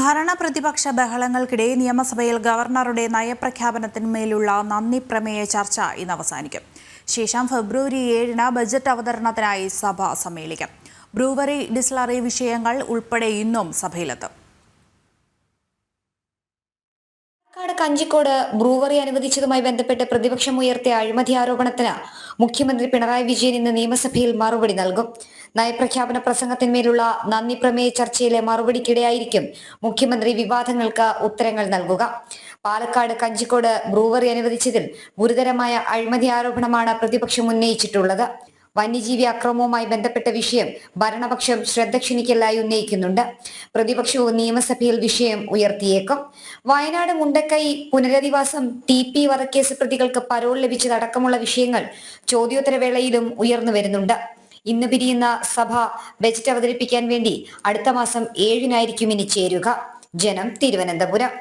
ഭരണ പ്രതിപക്ഷ ബഹളങ്ങൾക്കിടെ നിയമസഭയിൽ ഗവർണറുടെ നയപ്രഖ്യാപനത്തിന്മേലുള്ള നന്ദി പ്രമേയ ചർച്ച ഇന്ന് അവസാനിക്കും. ശേഷം ഫെബ്രുവരി ഏഴിന് ബജറ്റ് അവതരണത്തിനായി സഭ സമ്മേളിക്കും. ബ്രൂവറി ഡിസ്ലറി വിഷയങ്ങൾ ഉൾപ്പെടെ ഇന്നും സഭയിലെത്തും. പാലക്കാട് കഞ്ചിക്കോട് ബ്രൂവറി അനുവദിച്ചതുമായി ബന്ധപ്പെട്ട് പ്രതിപക്ഷം ഉയർത്തിയ അഴിമതി ആരോപണത്തിന് മുഖ്യമന്ത്രി പിണറായി വിജയൻ ഇന്ന് നിയമസഭയിൽ മറുപടി നൽകും. നയപ്രഖ്യാപന പ്രസംഗത്തിന്മേലുള്ള നന്ദി പ്രമേയ ചർച്ചയിലെ മറുപടിക്കിടെയായിരിക്കും മുഖ്യമന്ത്രി വിവാദങ്ങൾക്ക് ഉത്തരങ്ങൾ നൽകുക. പാലക്കാട് കഞ്ചിക്കോട് ബ്രൂവറി അനുവദിച്ചതിൽ ഗുരുതരമായ അഴിമതി ആരോപണമാണ് പ്രതിപക്ഷം ഉന്നയിച്ചിട്ടുള്ളത്. വന്യജീവി അക്രമവുമായി ബന്ധപ്പെട്ട വിഷയം ഭരണപക്ഷം ശ്രദ്ധ ക്ഷണിക്കലായി ഉന്നയിക്കുന്നുണ്ട്. പ്രതിപക്ഷവും നിയമസഭയിൽ വിഷയം ഉയർത്തിയേക്കും. വയനാട് മുണ്ടക്കൈ പുനരധിവാസം ടി പി വധക്കേസ് പ്രതികൾക്ക് പരോൾ ലഭിച്ചതടക്കമുള്ള വിഷയങ്ങൾ ചോദ്യോത്തരവേളയിലും ഉയർന്നു വരുന്നുണ്ട്. ഇന്ന് പിരിയുന്ന സഭ ബജറ്റ് അവതരിപ്പിക്കാൻ വേണ്ടി അടുത്ത മാസം ഏഴിനായിരിക്കും ഇനി ചേരുക. ജനം തിരുവനന്തപുരം.